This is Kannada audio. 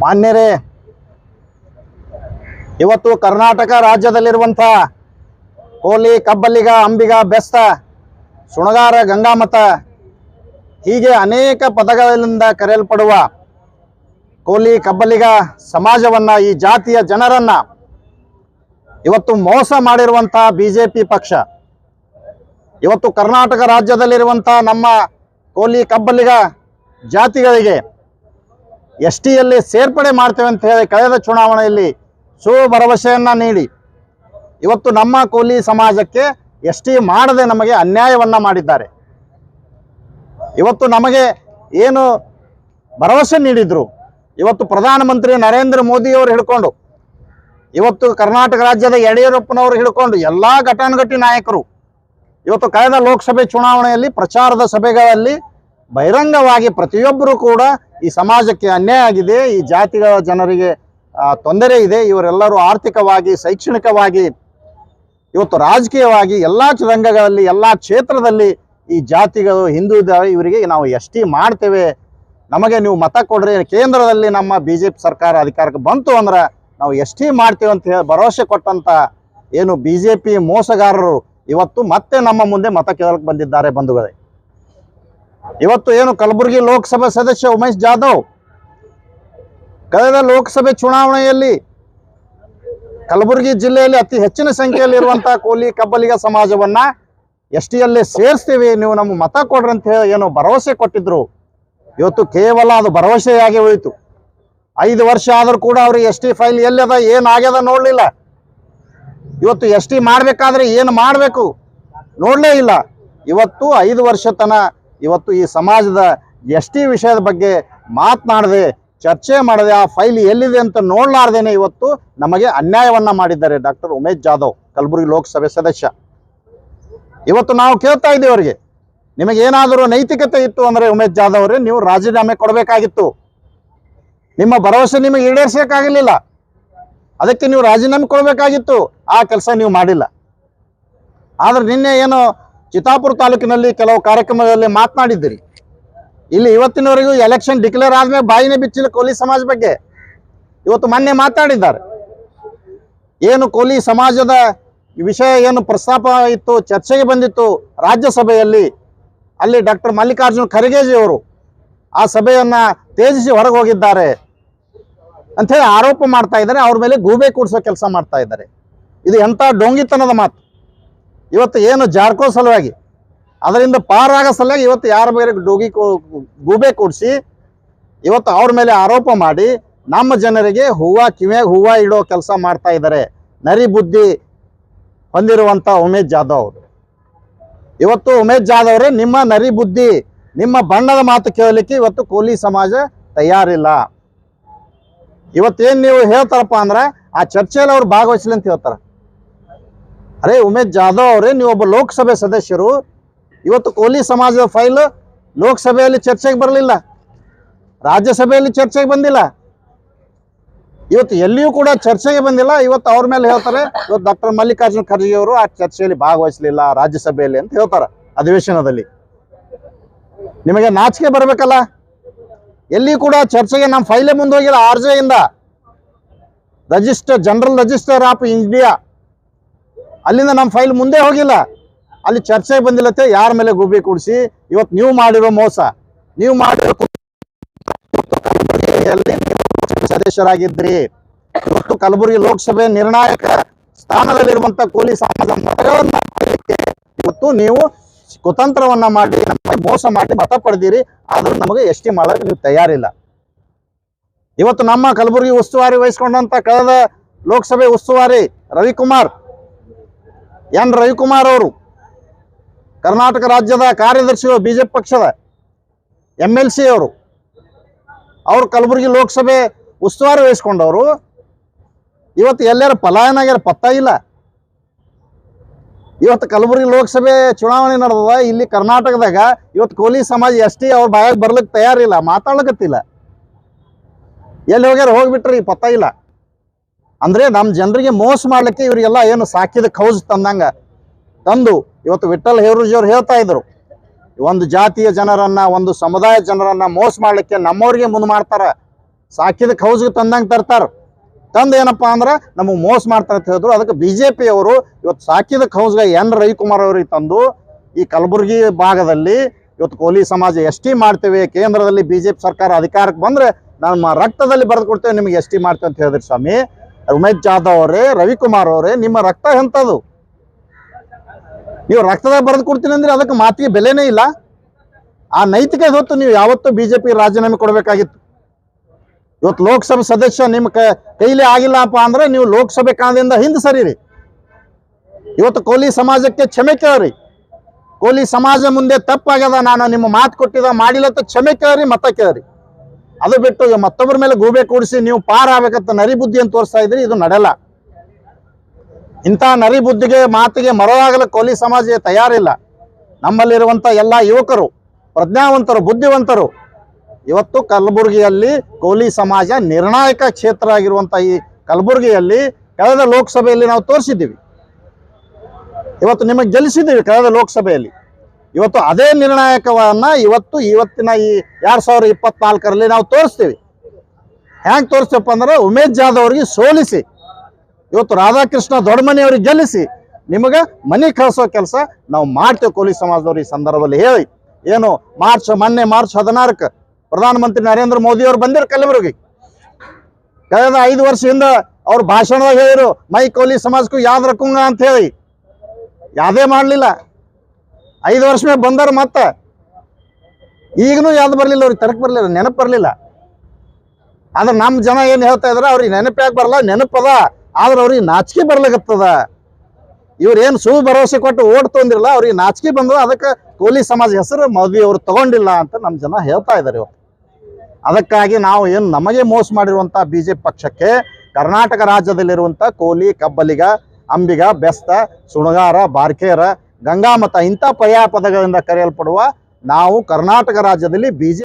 ಮಾನ್ಯರೇ, ಇವತ್ತು ಕರ್ನಾಟಕ ರಾಜ್ಯದಲ್ಲಿರುವಂಥ ಕೋಲಿ ಕಬ್ಬಲ್ಲಿಗ, ಅಂಬಿಗ, ಬೆಸ್ತ ಸುಣಗಾರ ಗಂಗಾಮತ ಹೀಗೆ ಅನೇಕ ಪದಗಳಿಂದ ಕರೆಯಲ್ಪಡುವ ಕೋಲಿ ಕಬ್ಬಲಿಗ ಸಮಾಜವನ್ನ, ಈ ಜಾತಿಯ ಜನರನ್ನ ಇವತ್ತು ಮೋಸ ಮಾಡಿರುವಂಥ ಬಿ ಜೆ ಪಿ ಪಕ್ಷ. ಇವತ್ತು ಕರ್ನಾಟಕ ರಾಜ್ಯದಲ್ಲಿರುವಂಥ ನಮ್ಮ ಕೋಲಿ ಕಬ್ಬಲಿಗ ಜಾತಿಗಳಿಗೆ ಎಸ್ ಟಿಯಲ್ಲಿ ಸೇರ್ಪಡೆ ಮಾಡ್ತೇವೆ ಅಂತ ಹೇಳಿ ಕಳೆದ ಚುನಾವಣೆಯಲ್ಲಿ ಸೋ ಭರವಸೆಯನ್ನ ನೀಡಿ. ಇವತ್ತು ನಮ್ಮ ಕೂಲಿ ಸಮಾಜಕ್ಕೆ ಎಸ್ ಟಿ ಮಾಡದೆ ನಮಗೆ ಅನ್ಯಾಯವನ್ನ ಮಾಡಿದ್ದಾರೆ. ಇವತ್ತು ನಮಗೆ ಏನು ಭರವಸೆ ನೀಡಿದ್ರು. ಇವತ್ತು ಪ್ರಧಾನಮಂತ್ರಿ ನರೇಂದ್ರ ಮೋದಿಯವರು ಹಿಡ್ಕೊಂಡು, ಇವತ್ತು ಕರ್ನಾಟಕ ರಾಜ್ಯದ ಯಡಿಯೂರಪ್ಪನವರು ಹಿಡ್ಕೊಂಡು ಎಲ್ಲ ಘಟಾನುಘಟಿ ನಾಯಕರು, ಇವತ್ತು ಕಳೆದ ಲೋಕಸಭೆ ಚುನಾವಣೆಯಲ್ಲಿ ಪ್ರಚಾರದ ಸಭೆಗಳಲ್ಲಿ ಬಹಿರಂಗವಾಗಿ ಪ್ರತಿಯೊಬ್ಬರೂ ಕೂಡ ಈ ಸಮಾಜಕ್ಕೆ ಅನ್ಯಾಯ ಆಗಿದೆ, ಈ ಜಾತಿಗಳ ಜನರಿಗೆ ತೊಂದರೆ ಇದೆ, ಇವರೆಲ್ಲರೂ ಆರ್ಥಿಕವಾಗಿ, ಶೈಕ್ಷಣಿಕವಾಗಿ, ಇವತ್ತು ರಾಜಕೀಯವಾಗಿ ಎಲ್ಲ ರಂಗಗಳಲ್ಲಿ ಎಲ್ಲ ಕ್ಷೇತ್ರದಲ್ಲಿ ಈ ಜಾತಿಗಳು, ಹಿಂದೂ ಇವರಿಗೆ ನಾವು ಎಷ್ಟಿ ಮಾಡ್ತೇವೆ. ನಮಗೆ ನೀವು ಮತ ಕೊಡ್ರಿ. ಕೇಂದ್ರದಲ್ಲಿ ನಮ್ಮ ಬಿ ಸರ್ಕಾರ ಅಧಿಕಾರಕ್ಕೆ ಬಂತು ಅಂದ್ರೆ ನಾವು ಎಷ್ಟಿ ಮಾಡ್ತೀವಿ ಅಂತ ಹೇಳಿ ಭರವಸೆ ಕೊಟ್ಟಂತ ಏನು ಬಿ ಮೋಸಗಾರರು ಇವತ್ತು ಮತ್ತೆ ನಮ್ಮ ಮುಂದೆ ಮತ ಕೇಳಕ್ಕೆ ಬಂದಿದ್ದಾರೆ ಬಂಧುಗಳೇ. ಇವತ್ತು ಏನು ಕಲಬುರಗಿ ಲೋಕಸಭಾ ಸದಸ್ಯ ಉಮೇಶ್ ಜಾಧವ್ ಕಳೆದ ಲೋಕಸಭೆ ಚುನಾವಣೆಯಲ್ಲಿ ಕಲಬುರಗಿ ಜಿಲ್ಲೆಯಲ್ಲಿ ಅತಿ ಹೆಚ್ಚಿನ ಸಂಖ್ಯೆಯಲ್ಲಿ ಇರುವಂತಹ ಕೋಲಿ ಕಬ್ಬಲಿಗ ಸಮಾಜವನ್ನ ಎಸ್ ಟಿಯಲ್ಲಿ ಸೇರಿಸ್ತೀವಿ. ನೀವು ನಮ್ಮ ಮತ ಕೊಡ್ರಿ ಅಂತ ಹೇಳಿ ಏನು ಭರವಸೆ ಕೊಟ್ಟಿದ್ರು. ಇವತ್ತು ಕೇವಲ ಅದು ಭರವಸೆಯಾಗಿ ಹೋಯಿತು. ಐದು ವರ್ಷ ಆದರೂ ಕೂಡ ಅವ್ರಿಗೆ ಎಸ್ ಟಿ ಫೈಲ್ ಅದ ಏನಾಗ್ಯದ ನೋಡಲಿಲ್ಲ. ಇವತ್ತು ಎಸ್ ಟಿ ಮಾಡಬೇಕಾದ್ರೆ ಏನು ಮಾಡಬೇಕು? ನೋಡಲೇ ಇಲ್ಲ. ಇವತ್ತು ಐದು ವರ್ಷ ತನ ಇವತ್ತು ಈ ಸಮಾಜದ ಎಸ್ ಟಿ ವಿಷಯದ ಬಗ್ಗೆ ಮಾತನಾಡದೆ, ಚರ್ಚೆ ಮಾಡದೆ, ಆ ಫೈಲ್ ಎಲ್ಲಿದೆ ಅಂತ ನೋಡ್ಲಾರ್ದೇನೆ ಇವತ್ತು ನಮಗೆ ಅನ್ಯಾಯವನ್ನ ಮಾಡಿದ್ದಾರೆ ಡಾಕ್ಟರ್ ಉಮೇಶ್ ಜಾಧವ್, ಕಲಬುರಗಿ ಲೋಕಸಭೆ ಸದಸ್ಯ. ಇವತ್ತು ನಾವು ಕೇಳ್ತಾ ಇದ್ದೀವಿ ಅವರಿಗೆ, ನಿಮಗೆ ಏನಾದರೂ ನೈತಿಕತೆ ಇತ್ತು ಅಂದ್ರೆ ಉಮೇಶ್ ಜಾಧವ್ ಅವರೇ, ನೀವು ರಾಜೀನಾಮೆ ಕೊಡಬೇಕಾಗಿತ್ತು. ನಿಮ್ಮ ಭರವಸೆ ನಿಮಗೆ ಈಡೇರಿಸೋಕ್ಕಾಗಲಿಲ್ಲ. ಅದಕ್ಕೆ ನೀವು ರಾಜೀನಾಮೆ ಕೊಡಬೇಕಾಗಿತ್ತು. ಆ ಕೆಲಸ ನೀವು ಮಾಡಿಲ್ಲ. ಆದ್ರೆ ನಿನ್ನೆ ಏನು ಚಿತ್ತಾಪುರ ತಾಲೂಕಿನಲ್ಲಿ ಕೆಲವು ಕಾರ್ಯಕ್ರಮದಲ್ಲಿ ಮಾತನಾಡಿದ್ದೀರಿ. ಇಲ್ಲಿ ಇವತ್ತಿನವರೆಗೂ ಎಲೆಕ್ಷನ್ ಡಿಕ್ಲೇರ್ ಆದ್ಮೇಲೆ ಬಾಯಿನೇ ಬಿಚ್ಚಿಲ್ಲ ಕೋಲಿ ಸಮಾಜ ಬಗ್ಗೆ. ಇವತ್ತು ಮೊನ್ನೆ ಮಾತನಾಡಿದ್ದಾರೆ. ಏನು ಕೋಲಿ ಸಮಾಜದ ವಿಷಯ ಏನು ಪ್ರಸ್ತಾಪ ಇತ್ತು, ಚರ್ಚೆಗೆ ಬಂದಿತ್ತು ರಾಜ್ಯಸಭೆಯಲ್ಲಿ, ಅಲ್ಲಿ ಡಾಕ್ಟರ್ ಮಲ್ಲಿಕಾರ್ಜುನ್ ಖರ್ಗೆಜಿ ಅವರು ಆ ಸಭೆಯನ್ನ ತೇಜಿಸಿ ಹೊರಗೆ ಹೋಗಿದ್ದಾರೆ ಅಂತ ಹೇಳಿ ಆರೋಪ ಮಾಡ್ತಾ ಇದ್ದಾರೆ. ಅವ್ರ ಮೇಲೆ ಗೂಬೆ ಕೂಡಿಸೋ ಕೆಲಸ ಮಾಡ್ತಾ ಇದ್ದಾರೆ. ಇದು ಎಂಥ ಡೋಂಗಿತನದ ಮಾತು. ಇವತ್ತು ಏನು ಜಾರ್ಕೋ ಸಲುವಾಗಿ, ಅದರಿಂದ ಪಾರಾಗೋ ಸಲುವಾಗಿ ಇವತ್ತು ಯಾರ ಮೇಲೆ ಡೋಗಿ ಗೂಬೆ ಕೂಡಿಸಿ, ಇವತ್ತು ಅವ್ರ ಮೇಲೆ ಆರೋಪ ಮಾಡಿ, ನಮ್ಮ ಜನರಿಗೆ ಹೂವು ಕಿವೆ ಹೂವು ಇಡೋ ಕೆಲಸ ಮಾಡ್ತಾ ಇದ್ದಾರೆ ನರಿ ಬುದ್ಧಿ ಹೊಂದಿರುವಂಥ ಉಮೇಶ್ ಜಾಧವ್ ಅವರು. ಇವತ್ತು ಉಮೇಶ್ ಜಾಧವ್ ಅವರೇ ನಿಮ್ಮ ನರಿ ಬುದ್ಧಿ, ನಿಮ್ಮ ಬಣ್ಣದ ಮಾತು ಕೇಳಲಿಕ್ಕೆ ಇವತ್ತು ಕೋಲಿ ಸಮಾಜ ತಯಾರಿಲ್ಲ. ಇವತ್ತೇನು ನೀವು ಹೇಳ್ತಾರಪ್ಪ ಅಂದ್ರೆ, ಆ ಚರ್ಚೆಯಲ್ಲಿ ಅವ್ರು ಭಾಗವಹಿಸಲಿ ಅಂತ ಹೇಳ್ತಾರೆ. ಅರೇ ಉಮೇಶ್ ಜಾಧವ್ ಅವರೇ, ನೀವು ಒಬ್ಬ ಲೋಕಸಭೆ ಸದಸ್ಯರು. ಇವತ್ತು ಕೋಲಿ ಸಮಾಜದ ಫೈಲ್ ಲೋಕಸಭೆಯಲ್ಲಿ ಚರ್ಚೆಗೆ ಬರಲಿಲ್ಲ. ರಾಜ್ಯಸಭೆಯಲ್ಲಿ ಚರ್ಚೆಗೆ ಬಂದಿಲ್ಲ. ಇವತ್ತು ಎಲ್ಲಿಯೂ ಕೂಡ ಚರ್ಚೆಗೆ ಬಂದಿಲ್ಲ. ಇವತ್ತು ಅವ್ರ ಮೇಲೆ ಹೇಳ್ತಾರೆ. ಇವತ್ತು ಡಾಕ್ಟರ್ ಮಲ್ಲಿಕಾರ್ಜುನ್ ಖರ್ಗೆ ಆ ಚರ್ಚೆಯಲ್ಲಿ ಭಾಗವಹಿಸಲಿಲ್ಲ ರಾಜ್ಯಸಭೆಯಲ್ಲಿ ಅಂತ ಹೇಳ್ತಾರೆ ಅಧಿವೇಶನದಲ್ಲಿ. ನಿಮಗೆ ನಾಚಿಕೆ ಬರಬೇಕಲ್ಲ? ಎಲ್ಲಿ ಕೂಡ ಚರ್ಚೆಗೆ ನಮ್ಮ ಫೈಲೇ ಮುಂದೋಗಿಲ್ಲ. R ಜೆಯಿಂದ register general register of India ಅಲ್ಲಿಂದ ನಮ್ಮ ಫೈಲ್ ಮುಂದೆ ಹೋಗಿಲ್ಲ. ಅಲ್ಲಿ ಚರ್ಚೆ ಬಂದಿಲ್ಲತ್ತೆ, ಯಾರ ಮೇಲೆ ಗುಬ್ಬಿ ಕೂಡಿಸಿ ಇವತ್ತು ನೀವು ಮಾಡಿರೋ ಮೋಸ. ನೀವು ಮಾಡಿರೋ ಸದಸ್ಯರಾಗಿದ್ರಿ. ಇವತ್ತು ಕಲಬುರಗಿ ಲೋಕಸಭೆ ನಿರ್ಣಾಯಕ ಸ್ಥಾನದಲ್ಲಿರುವಂತ ಕೂಲಿ ಸಮಾಜ ಮತಗಳನ್ನ ಇವತ್ತು ನೀವು ಕುತಂತ್ರವನ್ನ ಮಾಡಿ ಮೋಸ ಮಾಡಿ ಮತ ಪಡೆದಿರಿ. ಆದ್ರೂ ನಮಗೆ ಎಸ್ ಟಿ ಮಾಡಕ್ಕೆ ನೀವು ತಯಾರಿಲ್ಲ. ಇವತ್ತು ನಮ್ಮ ಕಲಬುರಗಿ ಉಸ್ತುವಾರಿ ವಹಿಸ್ಕೊಂಡಂತ ಕಳೆದ ಲೋಕಸಭೆ ಉಸ್ತುವಾರಿ ರವಿಕುಮಾರ್ ಎನ್ ರವಿಕುಮಾರ್ ಅವರು ಕರ್ನಾಟಕ ರಾಜ್ಯದ ಕಾರ್ಯದರ್ಶಿಗಳು, ಬಿಜೆಪಿ ಪಕ್ಷದ ಎಂ ಎಲ್ ಸಿ ಅವರು ಅವರು ಕಲಬುರಗಿ ಲೋಕಸಭೆ ಉಸ್ತುವಾರಿ ವಹಿಸ್ಕೊಂಡವರು. ಇವತ್ತು ಎಲ್ಲರ ಪಲಾಯನ ಆಗ್ಯಾರ ಪತ್ತ ಇಲ್ಲ. ಇವತ್ತು ಕಲಬುರಗಿ ಲೋಕಸಭೆ ಚುನಾವಣೆ ನಡೆದದ, ಇಲ್ಲಿ ಕರ್ನಾಟಕದಾಗ ಇವತ್ತು ಕೋಲಿ ಸಮಾಜ ಎಸ್ ಟಿ ಅವ್ರ ಬಾಯಾಗ ಬರ್ಲಿಕ್ಕೆ ತಯಾರಿಲ್ಲ ಮಾತಾಡ್ಲಿಕ್ಕತ್ತಿಲ್ಲ ಎಲ್ಲಿ ಹೋಗ್ಯಾರ ಹೋಗ್ಬಿಟ್ರಿ, ಪತ್ತ ಇಲ್ಲ. ಅಂದ್ರೆ ನಮ್ಮ ಜನರಿಗೆ ಮೋಸ ಮಾಡ್ಲಿಕ್ಕೆ ಇವರಿಗೆಲ್ಲ ಏನು ಸಾಕಿದ ಕೌಜ್ ತಂದಂಗ. ತಂದು ಇವತ್ತು ವಿಠಲ್ ಅವ್ರು ಹೇಳ್ತಾ ಇದ್ರು. ಒಂದು ಜಾತಿಯ ಜನರನ್ನ, ಒಂದು ಸಮುದಾಯ ಜನರನ್ನ ಮೋಸ ಮಾಡ್ಲಿಕ್ಕೆ ನಮ್ಮವ್ರಿಗೆ ಮುಂದೆ ಮಾಡ್ತಾರ. ಸಾಕಿದ ಕೌಜ್ಗೆ ತಂದಂಗೆ ತರ್ತಾರ. ತಂದು ಏನಪ್ಪಾ ಅಂದ್ರೆ ನಮಗೆ ಮೋಸ ಮಾಡ್ತಾರೆ ಅಂತ ಹೇಳಿದ್ರು. ಅದಕ್ಕೆ ಬಿ ಜೆ ಪಿಯವರು ಇವತ್ತು ಸಾಕಿದ ಕೌಜ್ಗೆ ಎನ್ ರವಿಕುಮಾರ್ ಅವರಿಗೆ ತಂದು ಈ ಕಲಬುರಗಿ ಭಾಗದಲ್ಲಿ ಇವತ್ತು ಕೋಲಿ ಸಮಾಜ ಎಸ್ ಟಿ ಮಾಡ್ತೇವೆ, ಕೇಂದ್ರದಲ್ಲಿ ಬಿ ಸರ್ಕಾರ ಅಧಿಕಾರಕ್ಕೆ ಬಂದರೆ ನಮ್ಮ ರಕ್ತದಲ್ಲಿ ಬರೆದು ಕೊಡ್ತೇವೆ, ನಿಮಗೆ ಎಸ್ ಟಿ ಮಾಡ್ತೇವೆ ಅಂತ ಹೇಳಿದ್ರಿ ಸ್ವಾಮಿ. ಉಮೇಶ್ ಜಾಧವ್ ಅವರೇ, ರವಿಕುಮಾರ್ ಅವರೇ, ನಿಮ್ಮ ರಕ್ತ ಎಂಥದ್ದು ನೀವು ರಕ್ತದಾಗ ಬರೆದು ಕೊಡ್ತೀನಿ ಅಂದ್ರೆ ಅದಕ್ಕೆ ಮಾತಿಗೆ ಬೆಲೆನೇ ಇಲ್ಲ. ಆ ನೈತಿಕ ಹೊತ್ತು ನೀವು ಯಾವತ್ತೂ ಬಿಜೆಪಿ ರಾಜೀನಾಮೆ ಕೊಡಬೇಕಾಗಿತ್ತು. ಇವತ್ತು ಲೋಕಸಭೆ ಸದಸ್ಯ ನಿಮ್ಮ ಕೈಲಿ ಆಗಿಲ್ಲಪ್ಪ ಅಂದ್ರೆ ನೀವು ಲೋಕಸಭೆ ಕಾಣದಿಂದ ಹಿಂದೆ ಸರಿರಿ. ಇವತ್ತು ಕೋಲಿ ಸಮಾಜಕ್ಕೆ ಕ್ಷಮೆ ಕೇಳ್ರಿ. ಕೋಲಿ ಸಮಾಜ ಮುಂದೆ ತಪ್ಪಾಗ್ಯದ, ನಾನು ನಿಮ್ಮ ಮಾತು ಕೊಟ್ಟಿದ ಮಾಡಿಲ್ಲ ಅಂತ ಕ್ಷಮೆ ಕೇಳ್ರಿ, ಮತ ಕೇಳ್ರಿ. ಅದು ಬಿಟ್ಟು ಮತ್ತೊಬ್ಬರ ಮೇಲೆ ಗೂಬೆ ಕೂಡಿಸಿ ನೀವು ಪಾರ ಆಗ್ಬೇಕಂತ ನರಿ ಬುದ್ಧಿಯನ್ನು ತೋರಿಸ್ತಾ ಇದ್ರಿ ಇದು ನಡೆಯಲ್ಲ ಇಂಥ ನರಿ ಬುದ್ಧಿಗೆ, ಮಾತಿಗೆ ಮರವಾಗಲು ಕೋಲಿ ಸಮಾಜ ತಯಾರಿಲ್ಲ. ನಮ್ಮಲ್ಲಿರುವಂಥ ಎಲ್ಲ ಯುವಕರು, ಪ್ರಜ್ಞಾವಂತರು, ಬುದ್ಧಿವಂತರು, ಇವತ್ತು ಕಲಬುರಗಿಯಲ್ಲಿ ಕೋಲಿ ಸಮಾಜ ನಿರ್ಣಾಯಕ ಕ್ಷೇತ್ರ ಆಗಿರುವಂಥ ಈ ಕಲಬುರಗಿಯಲ್ಲಿ ಕಳೆದ ಲೋಕಸಭೆಯಲ್ಲಿ ನಾವು ತೋರಿಸಿದ್ದೀವಿ. ಇವತ್ತು ನಿಮಗೆ ಗೆಲ್ಲಿಸಿದ್ದೀವಿ ಕಳೆದ ಲೋಕಸಭೆಯಲ್ಲಿ. ಇವತ್ತು ಅದೇ ನಿರ್ಣಾಯಕವನ್ನ ಇವತ್ತು ಇವತ್ತಿನ ಈ ಎರಡ್ ಸಾವಿರದ ಇಪ್ಪತ್ನಾಲ್ಕರಲ್ಲಿ ನಾವು ತೋರಿಸ್ತೀವಿ. ಹ್ಯಾಂಗ್ ತೋರಿಸ್ತೇವಪ್ಪ ಅಂದ್ರೆ ಉಮೇಶ್ ಜಾಧವ್ ಅವ್ರಿಗೆ ಸೋಲಿಸಿ, ಇವತ್ತು ರಾಧಾಕೃಷ್ಣ ದೊಡ್ಡಮನಿ ಅವ್ರಿಗೆ ಗೆಲ್ಲಿಸಿ, ನಿಮಗೆ ಮನೆ ಕಳಿಸೋ ಕೆಲಸ ನಾವು ಮಾಡ್ತೇವೆ ಕೋಲಿ ಸಮಾಜದವ್ರು ಈ ಸಂದರ್ಭದಲ್ಲಿ ಹೇಳಿ. ಏನು ಮಾರ್ಚ್ ಮೊನ್ನೆ ಮಾರ್ಚ್ ಹದಿನಾರಕ್ಕೆ ಪ್ರಧಾನಮಂತ್ರಿ ನರೇಂದ್ರ ಮೋದಿ ಅವರು ಬಂದಿರು ಕಲಬುರಗಿ. ಕಳೆದ ಐದು ವರ್ಷದಿಂದ ಅವ್ರ ಭಾಷಣದಾಗ ಹೇಳಿರು ಮೈ ಕೋಲಿ ಸಮಾಜಕ್ಕೂ ಯಾವ್ದು ರಕ್ಕುಂಗ ಅಂತ ಹೇಳಿ. ಯಾವುದೇ ಮಾಡಲಿಲ್ಲ. ಐದು ವರ್ಷ ಮೇಲೆ ಬಂದಾರ ಮತ್ತ. ಈಗನೂ ಯಾವ್ದು ಬರಲಿಲ್ಲ ಅವ್ರಿಗೆ ತರಕ್ ಬರಲಿಲ್ಲ, ನೆನಪು ಬರಲಿಲ್ಲ. ಆದ್ರೆ ನಮ್ಮ ಜನ ಏನು ಹೇಳ್ತಾ ಇದಾರೆ, ಅವ್ರಿಗೆ ನೆನಪ್ಯಾಗ ಬರಲ್ಲ ನೆನಪದ ಆದ್ರೆ ಅವ್ರಿಗೆ ನಾಚಿಕೆ ಬರ್ಲಾಗತ್ತದ ಇವ್ರೇನು ಸು ಭರವಸೆ ಕೊಟ್ಟು ಓಟ್ ತೊಂದಿರಲ್ಲ, ಅವ್ರಿಗೆ ನಾಚಿಕೆ ಬಂದದ. ಅದಕ್ಕೆ ಕೋಲಿ ಸಮಾಜ ಹೆಸರು ಮೋದಿ ಅವ್ರು ತಗೊಂಡಿಲ್ಲ ಅಂತ ನಮ್ಮ ಜನ ಹೇಳ್ತಾ ಇದ್ದಾರೆ ಇವತ್ತು. ಅದಕ್ಕಾಗಿ ನಾವು ಏನು ನಮಗೆ ಮೋಸ ಮಾಡಿರುವಂಥ ಬಿ ಪಕ್ಷಕ್ಕೆ, ಕರ್ನಾಟಕ ರಾಜ್ಯದಲ್ಲಿರುವಂಥ ಕೋಲಿ, ಕಬ್ಬಲಿಗ, ಅಂಬಿಗ, ಬೆಸ್ತ, ಸುಣಗಾರ, ಬಾರ್ಕೇರ ಗಂಗಾಮತ ಇಂಥ ಪರ್ಯಾಯ ಪದಗಳಿಂದ ಕರೆಯಲ್ಪಡುವ ನಾವು ಕರ್ನಾಟಕ ರಾಜ್ಯದಲ್ಲಿ ಬಿ